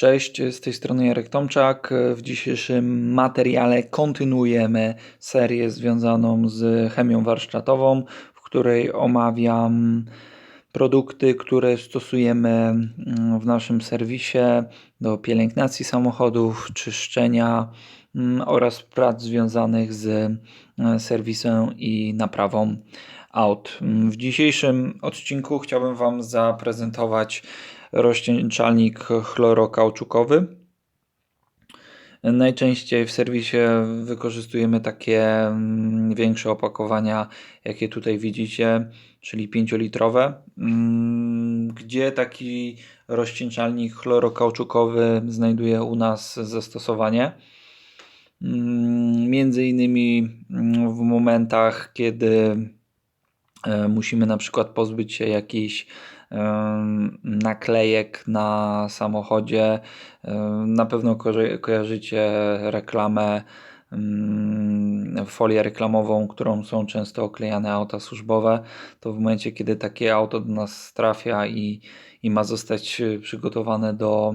Cześć, z tej strony Jarek Tomczak. W dzisiejszym materiale kontynuujemy serię związaną z chemią warsztatową, w której omawiam produkty, które stosujemy mm, w naszym serwisie do pielęgnacji samochodów, czyszczenia mm, oraz prac związanych z e, serwisem i naprawą aut. W dzisiejszym odcinku chciałbym Wam zaprezentować rozcieńczalnik chlorokauczukowy. Najczęściej w serwisie wykorzystujemy takie mm, większe opakowania, jakie tutaj widzicie, czyli 5-litrowe, mm, gdzie taki rozcieńczalnik chlorokauczukowy znajduje u nas zastosowanie. Mm, między innymi w momentach, kiedy e, musimy na przykład pozbyć się jakiejś naklejek na samochodzie. Na pewno kojarzycie reklamę, folię reklamową, którą są często oklejane auta służbowe. To w momencie, kiedy takie auto do nas trafia i, i ma zostać przygotowane do,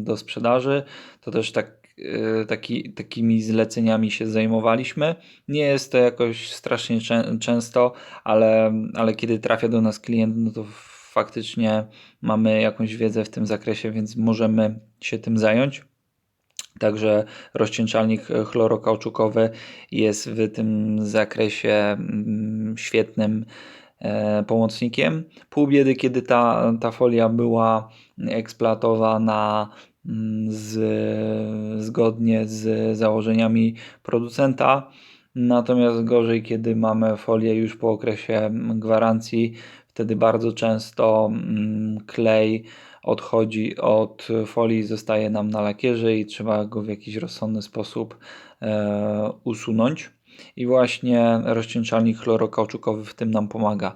do sprzedaży, to też tak e, taki, takimi zleceniami się zajmowaliśmy. Nie jest to jakoś strasznie często, ale, ale kiedy trafia do nas klient, no to faktycznie mamy jakąś wiedzę w tym zakresie, więc możemy się tym zająć. Także rozcieńczalnik chlorokauczukowy jest w tym zakresie mm, świetnym e, pomocnikiem. Pół biedy, kiedy ta, ta folia była eksploatowana mm, z, zgodnie z założeniami producenta. Natomiast gorzej, kiedy mamy folię już po okresie gwarancji, Wtedy bardzo często mm, klej odchodzi od folii, zostaje nam na lakierze i trzeba go w jakiś rozsądny sposób e, usunąć. I właśnie rozcieńczalnik chlorokauczukowy w tym nam pomaga.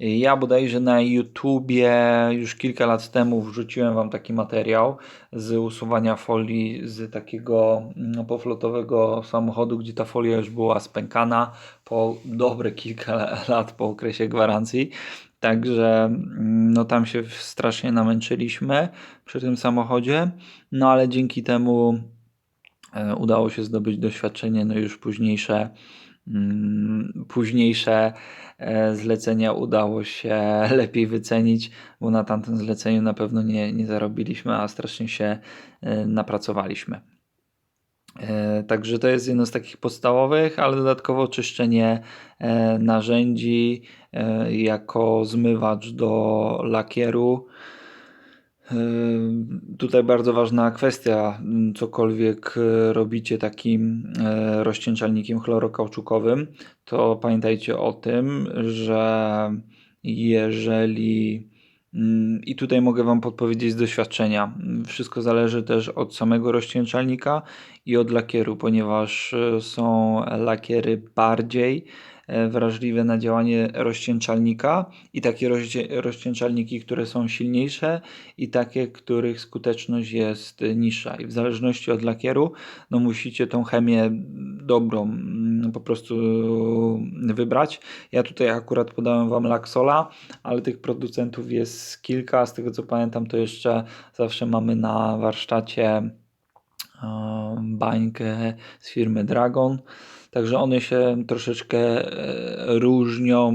Ja bodajże na YouTubie już kilka lat temu wrzuciłem Wam taki materiał z usuwania folii z takiego no, poflotowego samochodu, gdzie ta folia już była spękana po dobre kilka lat po okresie gwarancji. Także mm, no tam się strasznie namęczyliśmy przy tym samochodzie, no ale dzięki temu e, udało się zdobyć doświadczenie, no już późniejsze mm, późniejsze e, zlecenia udało się lepiej wycenić, bo na tamtym zleceniu na pewno nie, nie zarobiliśmy, a strasznie się e, napracowaliśmy. E, także to jest jedno z takich podstawowych, ale dodatkowo czyszczenie e, narzędzi e, jako zmywacz do lakieru. Tutaj bardzo ważna kwestia, cokolwiek robicie takim rozcieńczalnikiem chlorokauczukowym, to pamiętajcie o tym, że jeżeli I tutaj mogę Wam podpowiedzieć z doświadczenia. Wszystko zależy też od samego rozcieńczalnika i od lakieru, ponieważ e, są lakiery bardziej wrażliwe na działanie rozcieńczalnika i takie rozcieńczalniki, które są silniejsze i takie, których skuteczność jest niższa. I w zależności od lakieru, no musicie tą chemię dobrą mm, po prostu wybrać. Ja tutaj akurat podałem Wam Laxola, ale tych producentów jest kilka. Z tego co pamiętam, to jeszcze zawsze mamy na warsztacie e, bańkę z firmy Dragon. Także one się troszeczkę e, różnią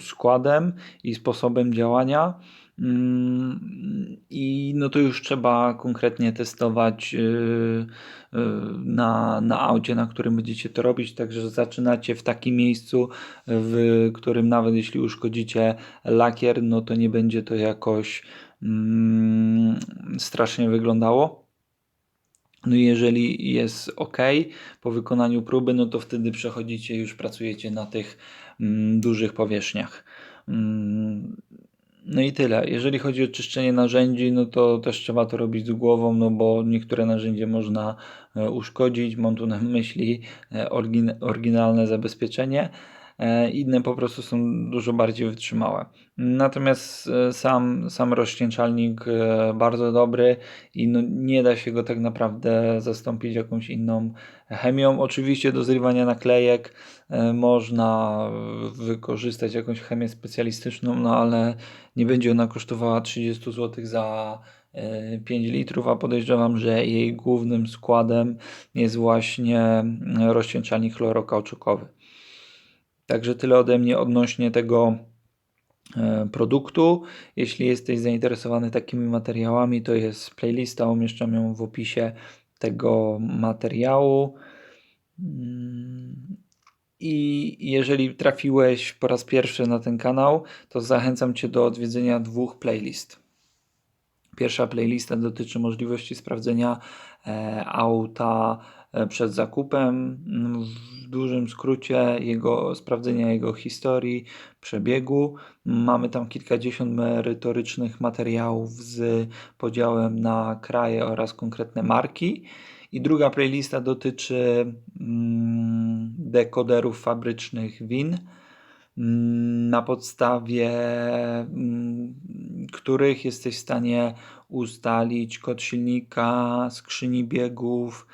składem i sposobem działania. Mm, I no to już trzeba konkretnie testować e, e, na, na aucie, na którym będziecie to robić. Także zaczynacie w takim miejscu, w którym nawet jeśli uszkodzicie lakier, no to nie będzie to jakoś mm, strasznie wyglądało. No i jeżeli jest ok po wykonaniu próby, no to wtedy przechodzicie, już pracujecie na tych mm, dużych powierzchniach. Mm, no i tyle. Jeżeli chodzi o czyszczenie narzędzi, no to też trzeba to robić z głową, no bo niektóre narzędzie można e, uszkodzić. Mam tu na myśli e, oryginalne zabezpieczenie inne po prostu są dużo bardziej wytrzymałe. Natomiast e, sam, sam rozcieńczalnik e, bardzo dobry i no nie da się go tak naprawdę zastąpić jakąś inną chemią. Oczywiście do zrywania naklejek można wykorzystać jakąś chemię specjalistyczną, no ale nie będzie ona kosztowała 30 zł za 5 litrów, a podejrzewam, że jej głównym składem jest właśnie rozcieńczalnik chlorokauczukowy. Także tyle ode mnie odnośnie tego e, produktu. Jeśli jesteś zainteresowany takimi materiałami, to jest playlista, umieszczam ją w opisie tego materiału. Mm, I jeżeli trafiłeś po raz pierwszy na ten kanał, to zachęcam Cię do odwiedzenia dwóch playlist. Pierwsza playlista dotyczy możliwości sprawdzenia e, auta przed zakupem, w dużym skrócie jego, sprawdzenia jego historii, przebiegu. Mamy tam kilkadziesiąt merytorycznych materiałów z podziałem na kraje oraz konkretne marki. I druga playlista dotyczy mm, dekoderów fabrycznych win na podstawie mm, których jesteś w stanie ustalić kod silnika, skrzyni biegów,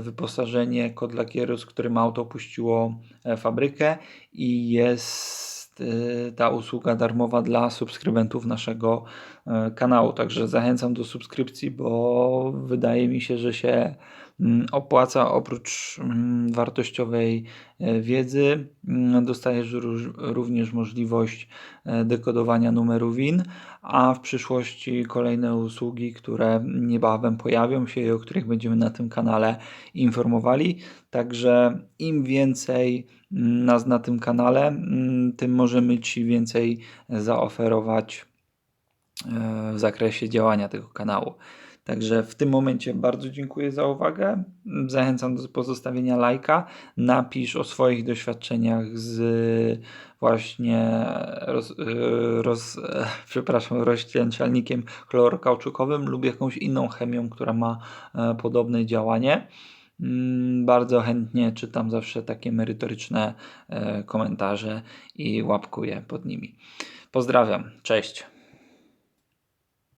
wyposażenie, kod lakieru, z którym auto opuściło e, fabrykę i jest e, ta usługa darmowa dla subskrybentów naszego e, kanału. Także zachęcam do subskrypcji, bo wydaje mi się, że się opłaca oprócz mm, wartościowej e, wiedzy. Mm, dostajesz również możliwość e, dekodowania numeru WIN, a w przyszłości kolejne usługi, które niebawem pojawią się i o których będziemy na tym kanale informowali. Także im więcej nas na tym kanale, tym możemy Ci więcej zaoferować e, w zakresie działania tego kanału. Także w tym momencie bardzo dziękuję za uwagę. Zachęcam do pozostawienia lajka. Napisz o swoich doświadczeniach z właśnie roz, roz, przepraszam, rozcieńczalnikiem chlorokauczukowym lub jakąś inną chemią, która ma e, podobne działanie. Mm, bardzo chętnie czytam zawsze takie merytoryczne e, komentarze i łapkuję pod nimi. Pozdrawiam, cześć.